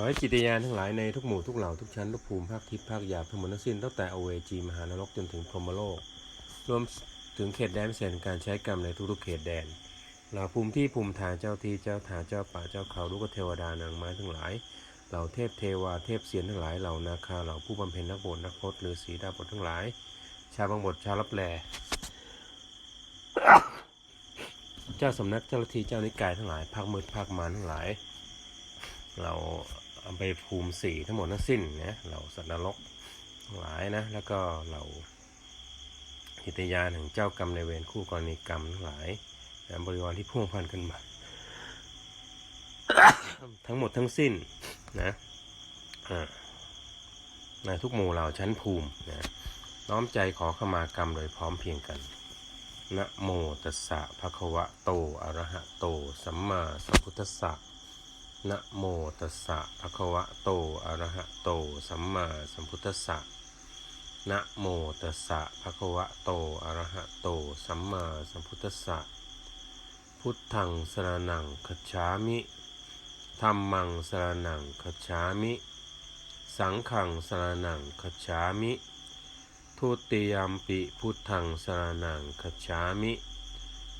อให้จิตวิญญาณทั้งหลายในทุกหมู่ทุกเหล่าทุกชั้น ทุกภูมิภาคทิพย์ภาคหยาบทั้งหมดทั้งสิ้นตั้งแต่อเวจีมหานรกจนถึงพรหมโลก รวมถึงเขตแดนพิเศษการใช้กรรมในทุกๆเขตแดนเหล่าภูมิที่ภูมิฐานเจ้าที่เจ้าฐานเจ้าป่าเจ้าเขาลูกเทวดานางไม้ทั้งหลาย เหล่าเทพเทวาเทพเสียนทั้งหลายเหล่านาคาเหล่าผู้บำเพ็ญนักบวชนักพรตหรือสีดาบททั้งหลาย ชาวบางบทชาวรับแลเจ้าสำนักเจ้าทธิเจ้านิกายทั้งหลายภาคมืดภาคมารทั้งหลาย เรา อาไปภูมิสี่ทั้งหมดทั้งสิ้นนะเราสัตว์นรกหลายนะ แล้วก็เราหิตยานแห่งเจ้ากรรมในเวรคู่กรณีกรรมทั้งหลายนะบริวารที่พ่วงพันกันมา ทั้งหมดทั้งสิ้นนะในทุกหมู่เหล่าชั้นภูมินะน้อมใจขอขมากรรมโดยพร้อมเพียงกันนะโมตัสสะภะคะวะโตอะระหะโต สัมมาสัมพุทธัสสะ นะโมตัสสะภะคะวะโต อะระหะโต สัมมาสัมพุทธัสสะนะโมตัสสะภะคะวะโต อะระหะโต สัมมาสัมพุทธัสสะ พุทธังสรนังคัจฉามิธัมมังสรนังคัจฉามิ สังฆังสรนังคัจฉามิ ทุติยมปิพุทธังสรนังคัจฉามิ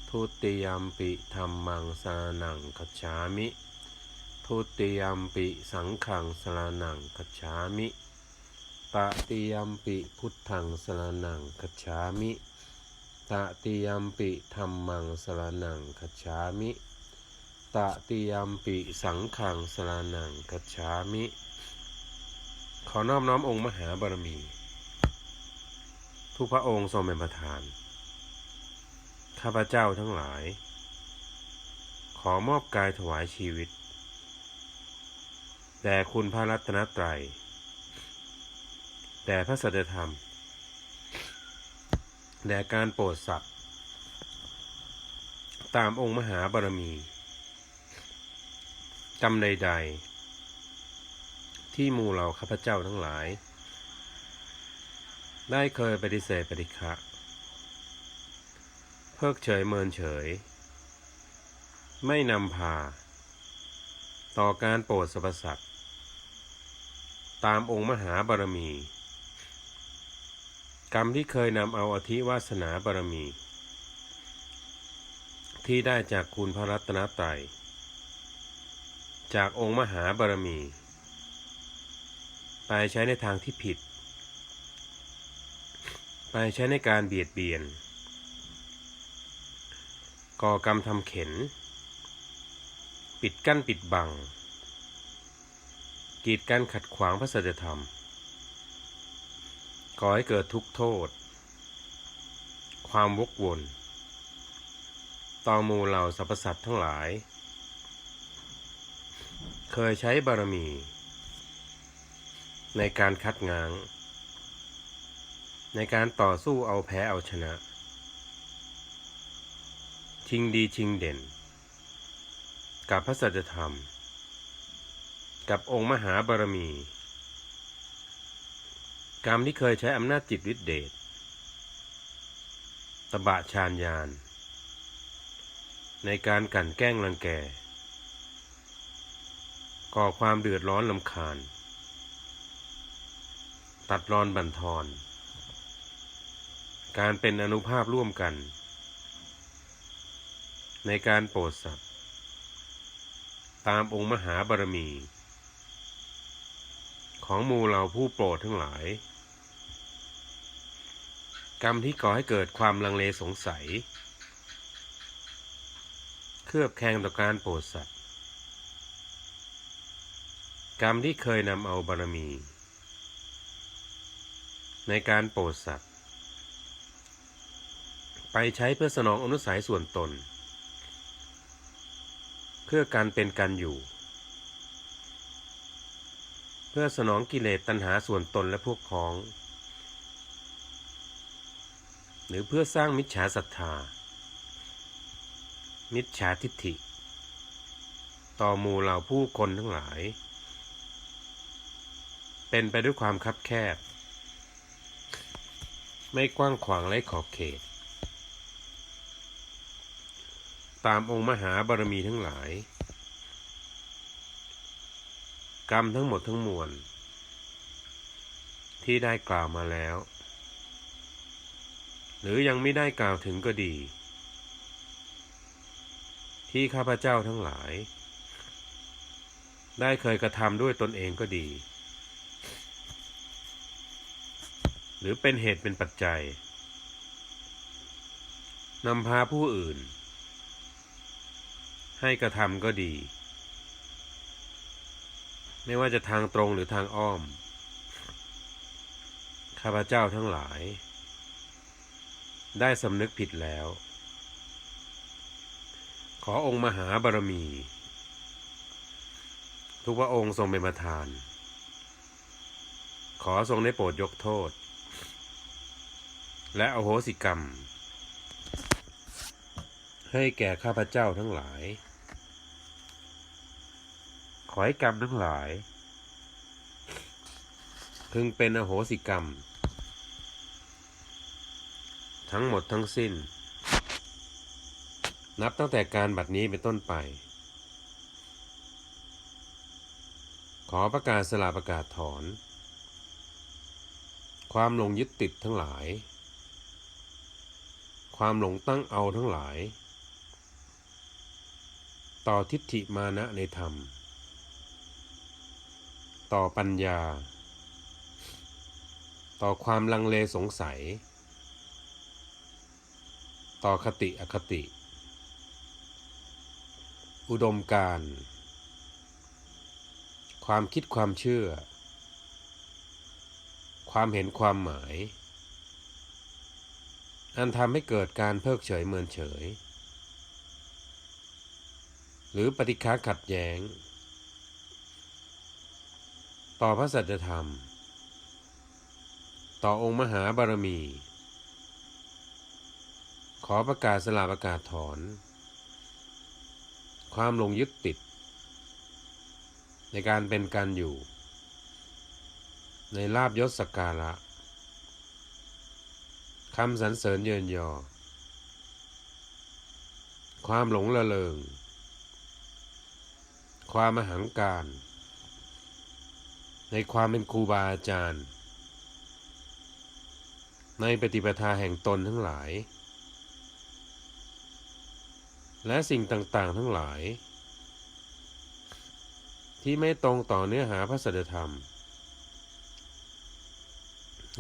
ทุติยมปิธรรมังสรนังคัจฉามิ ทุติยมปิสังฆังสรนังคัจฉามิ ตติยมปิพุทธังสรนังคัจฉามิ ตติยมปิธรรมังสรนังคัจฉามิ ตติยมปิสังฆังสรนังคัจฉามิ ขอนอบน้อมองค์มหาบารมี ทุกพระองค์ทรงเป็นประธาน ข้าพเจ้าทั้งหลาย ขอมอบกายถวายชีวิต แด่คุณพระรัตนตรัยแด่พระสัจธรรมแด่การโปรดสัตว์ตามองค์มหาบารมีกรรมใด ๆ ที่มูเราข้าพเจ้าทั้งหลาย ได้เคยปฏิเสธปฏิฆะเพิกเฉยเมินเฉย ไม่นำพา ต่อการโปรดสรรพสัตว ตามองค์มหาบารมี กรรมที่เคยนำเอาอธิวาสนาบารมี ที่ได้จากคุณพระรัตนตรัยจากองค์มหาบารมี ไปใช้ในทางที่ผิด ไปใช้ในการเบียดเบียน ก่อกรรมทำเข็น ปิดกั้นปิดบัง กีดกันขัดขวางพระสัจธรรม ก่อให้เกิดทุกข์โทษ ความวกวนต่อมูเหล่าสรรพสัตว์ทั้งหลาย เคยใช้บารมี ในการคัดง้าง ในการต่อสู้เอาแพ้เอาชนะ ชิงดีชิงเด่น กับพระสัจธรรม กับองค์มหาบารมี กรรมที่เคยใช้อำนาจจิตวิเดชตบะชาญยาน ในการกั่นแกล้งรังแก ก่อความเดือดร้อนลำคาญ ตัดรอนบันทอน การเป็นอนุภาพร่วมกัน ในการโปรดสัตว์ ตามองค์มหาบารมี ของมูเราผู้โปรดทั้งหลาย กรรมที่ก่อให้เกิดความลังเลสงสัย เครือบแคลงต่อการโปรดสัตว์ กรรมที่เคยนำเอาบารมี ในการโปรดสัตว์ ไปใช้เพื่อสนองอนุสัยส่วนตน เพื่อการเป็นการอยู่ เพื่อสนองกิเลสตัณหาส่วนตนและพวกพ้อง หรือเพื่อสร้างมิจฉาศรัทธา มิจฉาทิฏฐิ ต่อหมู่เหล่าผู้คนทั้งหลาย เป็นไปด้วยความคับแคบ ไม่กว้างขวางไร้ขอบเขต ตามองค์มหาบารมีทั้งหลาย กรรมทั้งหมดทั้งมวล ที่ได้กล่าวมาแล้ว หรือยังไม่ได้กล่าวถึงก็ดี ที่ข้าพเจ้าทั้งหลาย ได้เคยกระทำด้วยตนเองก็ดี หรือเป็นเหตุเป็นปัจจัยนำพาผู้อื่น ให้กระทำก็ดี ไม่ว่าจะทางตรงหรือทางอ้อม ข้าพเจ้าทั้งหลาย ได้สำนึกผิดแล้ว ขอองค์มหาบารมี ทุกพระองค์ทรงเป็นประธาน ขอทรงได้โปรดยกโทษ และอโหสิกรรม ให้แก่ข้าพเจ้าทั้งหลาย ขอให้กรรมทั้งหลาย พึงเป็นอโหสิกรรม ทั้งหมดทั้งสิ้น นับตั้งแต่การบัดนี้เป็นต้นไป ขอประกาศสลาประกาศถอน ความหลงยึดติดทั้งหลาย ความหลงตั้งเอาทั้งหลาย ต่อทิฏฐิมานะในธรรม ต่อปัญญา ต่อความลังเลสงสัย ต่อคติอคติ อุดมการ ความคิดความเชื่อ ความเห็นความหมาย อันทำให้เกิดการเพิกเฉยเมินเฉย หรือปฏิฆาขัดแย้ง ต่อพระสัจธรรม ต่อองค์มหาบารมี ขอประกาศสลาประกาศถอน ความหลงยึดติด ในการเป็นการอยู่ ในลาบยศสกการะคำสรรเสริญเยินยอ ความหลงละเลงความมหังการ ในความเป็นครูบาอาจารย์ ในปฏิปทาแห่งตนทั้งหลาย และสิ่งต่างๆทั้งหลาย ที่ไม่ตรงต่อเนื้อหาพระสัจธรรม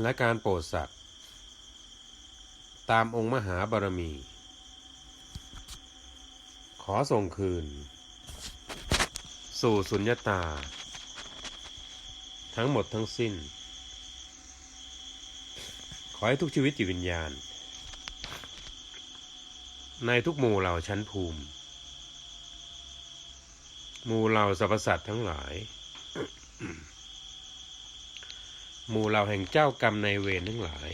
และการโปรดสัตว์ตามองค์มหาบารมี ขอส่งคืน สู่สุญญตา ทั้งหมดทั้งสิ้น ขอให้ทุกชีวิตจิตวิญญาณ ในทุกหมู่เหล่าชั้นภูมิ หมู่เหล่าสรรพสัตว์ทั้งหลาย หมู่เหล่าแห่งเจ้ากรรมในเวรทั้งหลาย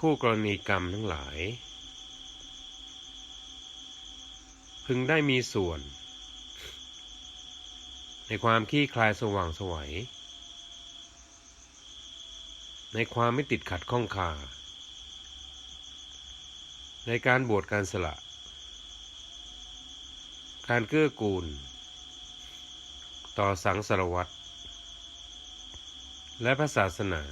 คู่กรณีกรรมทั้งหลาย พึงได้มีส่วน ในความขี้คลายสว่างสวัยในความไม่ติดขัดข้องคาในการบวชการสละ การเกื้อกูล ต่อสังสารวัตรและพระศาสนา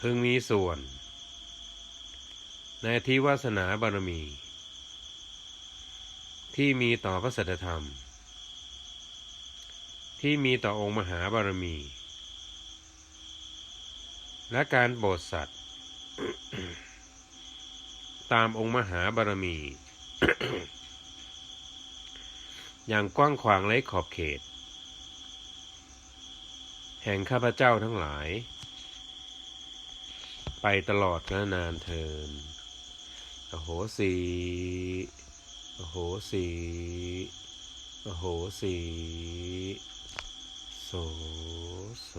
พึงมีส่วน ในทิวาสนาบารมี ที่มีต่อพระสัจธรรม ที่มีต่อองค์มหาบารมี และการโปรดสัตว์ตามองค์มหาบารมี อย่างกว้างขวางไร้ขอบเขต แห่งข้าพเจ้าทั้งหลาย ไปตลอดกานานเทินโอโหสีโอโหสีโอโหสี โสโส